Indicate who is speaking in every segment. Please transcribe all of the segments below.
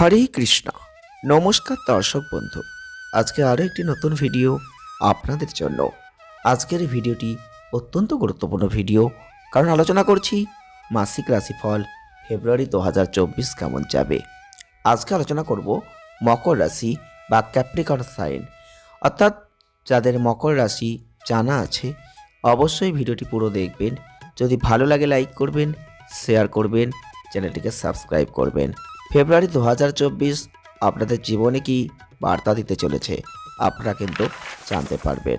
Speaker 1: হরে কৃষ্ণ। নমস্কার দর্শক বন্ধু। আজকে আরও একটি নতুন ভিডিও আপনাদের জন্য। আজকের ভিডিওটি অত্যন্ত গুরুত্বপূর্ণ ভিডিও। কারণ আলোচনা করছি মাসিক রাশিফল ফেব্রুয়ারি দু হাজার চব্বিশ কেমন যাবে। আজকে আলোচনা করব মকর রাশি বা ক্যাপ্রিকন সাইন। অর্থাৎ যাদের মকর রাশি জানা আছে, অবশ্যই ভিডিওটি পুরো দেখবেন। যদি ভালো লাগে লাইক করবেন, শেয়ার করবেন, চ্যানেলটিকে সাবস্ক্রাইব করবেন। ফেব্রুয়ারি দু হাজার চব্বিশ আপনাদের জীবনে কি বার্তা দিতে চলেছে? আপনারা কিন্তু জানতে পারবেন।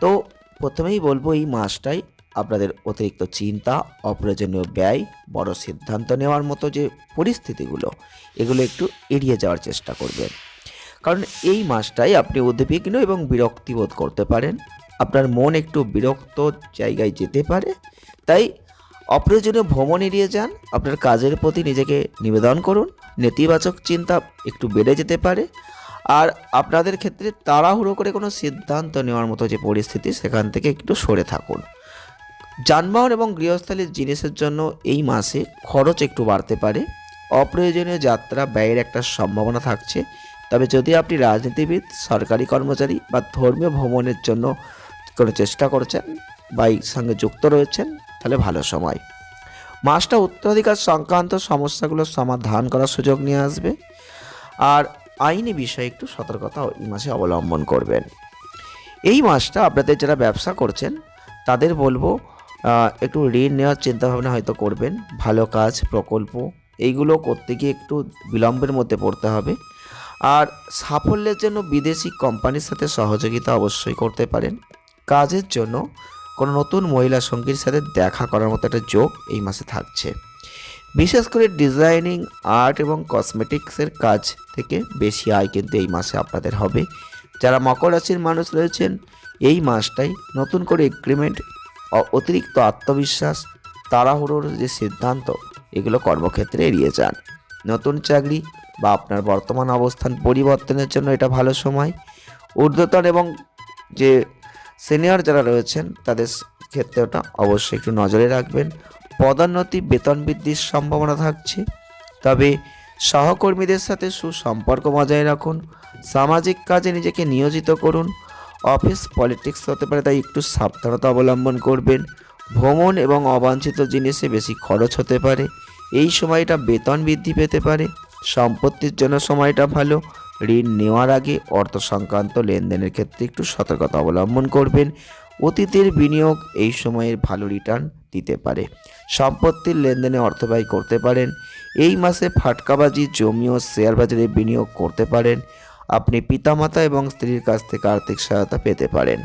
Speaker 1: তো প্রথমেই বলব, এই মাসটাই আপনাদের অতিরিক্ত চিন্তা, অপ্রয়োজনীয় ব্যয়, বড় সিদ্ধান্ত নেওয়ার মতো যে পরিস্থিতিগুলো, এগুলো একটু এড়িয়ে যাওয়ার চেষ্টা করবেন। কারণ এই মাসটাই আপনি উদ্বিগ্ন এবং বিরক্তি বোধ করতে পারেন। আপনার মন একটু বিরক্ত জায়গায় যেতে পারে, তাই অপ্রয়োজনীয় ভ্রমণ এড়িয়ে যান। আপনার কাজের প্রতি নিজেকে নিবেদন করুন। নেতিবাচক চিন্তা একটু বেড়ে যেতে পারে। আর আপনাদের ক্ষেত্রে তাড়াহুড়ো করে কোনো সিদ্ধান্ত নেওয়ার মতো যে পরিস্থিতি, সেখান থেকে একটু সরে থাকুন। যানবাহন এবং গৃহস্থালির জিনিসের জন্য এই মাসে খরচ একটু বাড়তে পারে। অপ্রয়োজনীয় যাত্রা ব্যয়ের একটা সম্ভাবনা থাকছে। তবে যদি আপনি রাজনীতিবিদ, সরকারি কর্মচারী বা ধর্মীয় ভ্রমণের জন্য কোনো চেষ্টা করছেন বা এই সঙ্গে যুক্ত রয়েছেন তাহলে ভালো সময়। মাসটা উত্তরাধিকার সংক্রান্ত সমস্যাগুলোর সমাধান করার সুযোগ নিয়ে আসবে। আর আইনি বিষয়ে একটু সতর্কতা এই মাসে অবলম্বন করবেন। এই মাসটা আপনাদের যারা ব্যবসা করছেন, তাদের বলব একটু ঋণ নেওয়ার চিন্তাভাবনা হয়তো করবেন। ভালো কাজ, প্রকল্প, এইগুলো করতে গিয়ে একটু বিলম্বের মধ্যে পড়তে হবে। আর সাফল্যের জন্য বিদেশি কোম্পানির সাথে সহযোগিতা অবশ্যই করতে পারেন। কাজের জন্য কোনো নতুন মহিলা সঙ্গীর সাথে দেখা করার মতো একটা যোগ এই মাসে থাকছে। বিশেষ করে ডিজাইনিং, আর্ট এবং কসমেটিক্সের কাজ থেকে বেশি আয় কিন্তু এই মাসে আপনাদের হবে। যারা মকর রাশির মানুষ রয়েছেন, এই মাসটাই নতুন করে এগ্রিমেন্ট অতিরিক্ত আত্মবিশ্বাস, তাড়াহুড়োর যে সিদ্ধান্ত, এগুলো কর্মক্ষেত্রে এড়িয়ে যান। নতুন চাকরি বা আপনার বর্তমান অবস্থান পরিবর্তনের জন্য এটা ভালো সময়। ঊর্ধ্বতন এবং যে সিনিয়র যারা রয়েছেন, তাদের ক্ষেত্রে ওটা অবশ্যই একটু নজরে রাখবেন। পদোন্নতি, বেতন বৃদ্ধির সম্ভাবনা থাকছে। তবে সহকর্মীদের সাথে সুসম্পর্ক বজায় রাখুন। সামাজিক কাজে নিজেকে নিয়োজিত করুন। অফিস পলিটিক্স হতে পারে, তাই একটু সাবধানতা অবলম্বন করবেন। ভ্রমণ এবং অবাঞ্ছিত জিনিসে বেশি খরচ হতে পারে। এই সময়টা বেতন বৃদ্ধি পেতে পারে। সম্পত্তির জন্য সময়টা ভালো। ঋণ নেওয়ার আগে অর্থ সংক্রান্ত লেনদেনের ক্ষেত্রে একটু সতর্কতা অবলম্বন করবেন। অতীতের বিনিয়োগ এই সময়ের ভালো রিটার্ন দিতে পারে। সম্পত্তির লেনদেনে অর্থ ব্যয় করতে পারেন। এই মাসে ফাটকাবাজি, জমি ও শেয়ার বাজারে বিনিয়োগ করতে পারেন। আপনি পিতামাতা এবং স্ত্রীর কাছ থেকে আর্থিক সহায়তা পেতে পারেন।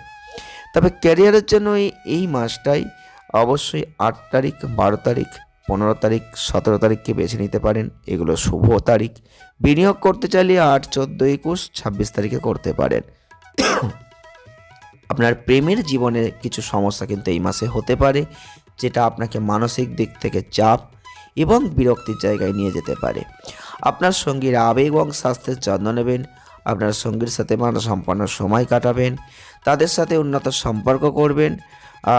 Speaker 1: তবে ক্যারিয়ারের জন্য এই- মাসটাই অবশ্যই আট তারিখ, বারো তারিখ পনেরো তারিখ, সতেরো তারিখকে বেছে নিতে পারেন। এগুলো শুভ তারিখ। বিনিয়োগ করতে চাইলে আট, চোদ্দ, একুশ, ছাব্বিশ তারিখে করতে পারেন। আপনার প্রেমের জীবনে কিছু সমস্যা কিন্তু এই মাসে হতে পারে, যেটা আপনাকে মানসিক দিক থেকে চাপ এবং বিরক্তির জায়গায় নিয়ে যেতে পারে। আপনার সঙ্গীর আবেগ এবং স্বাস্থ্যের যত্ন নেবেন, আপনার সঙ্গীর সাথে মানসম্পন্ন সময় কাটাবেন, তাদের সাথে উন্নত সম্পর্ক করবেন,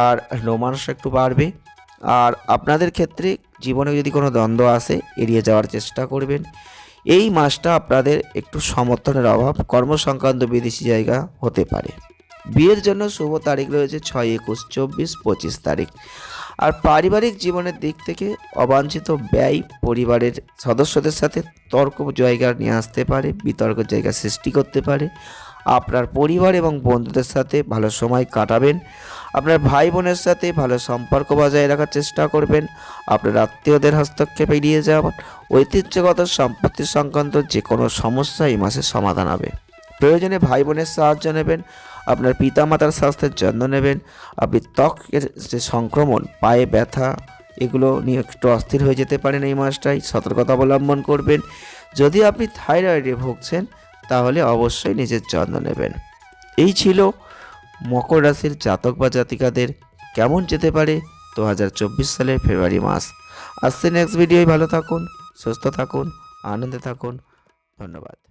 Speaker 1: আর রোমান্স একটু বাড়বে। আর আপনাদের ক্ষেত্রে জীবনে যদি কোনো দ্বন্দ্ব আসে, এড়িয়ে যাওয়ার চেষ্টা করবেন। এই মাসটা আপনাদের একটু সমর্থনের অভাব, কর্মসংক্রান্ত বিদেশি জায়গা হতে পারে। বিয়ের জন্য শুভ তারিখ রয়েছে ছয় একুশ চব্বিশ পঁচিশ তারিখ। আর পারিবারিক জীবনের দিক থেকে অবাঞ্ছিত ব্যয় পরিবারের সদস্যদের সাথে তর্ক জায়গা নিয়ে আসতে পারে, বিতর্ক জায়গা সৃষ্টি করতে পারে। আপনার পরিবার এবং বন্ধুদের সাথে ভালো সময় কাটাবেন। আপনার ভাই বোনের সাথে ভালো সম্পর্ক বজায় রাখার চেষ্টা করবেন। আপনার আত্মীয়দের হস্তক্ষেপ এড়িয়ে যাওয়ার, ঐতিহ্যগত সম্পত্তি সংক্রান্ত যে কোনো সমস্যা এই মাসে সমাধান হবে। প্রয়োজনে ভাই বোনের সাহায্য নেবেন, আপনার পিতামাতার স্বাস্থ্যের যত্ন নেবেন, আপনি ত্বকের যে সংক্রমণ, পায়ে ব্যথা, এগুলো নিয়ে একটু অস্থির হয়ে যেতে পারেন এই মাসটাই সতর্কতা অবলম্বন করবেন। যদি আপনি থাইরয়েডে ভুগছেন, তাহলে অবশ্যই নিজের যত্ন নেবেন। এই ছিল মকর রাশির জাতক বা জাতিকাদের কেমন যেতে পারে দু হাজার চব্বিশ সালের ফেব্রুয়ারি মাস। আসছে নেক্সট ভিডিওয় ভালো থাকুন, সুস্থ থাকুন, আনন্দে থাকুন। ধন্যবাদ।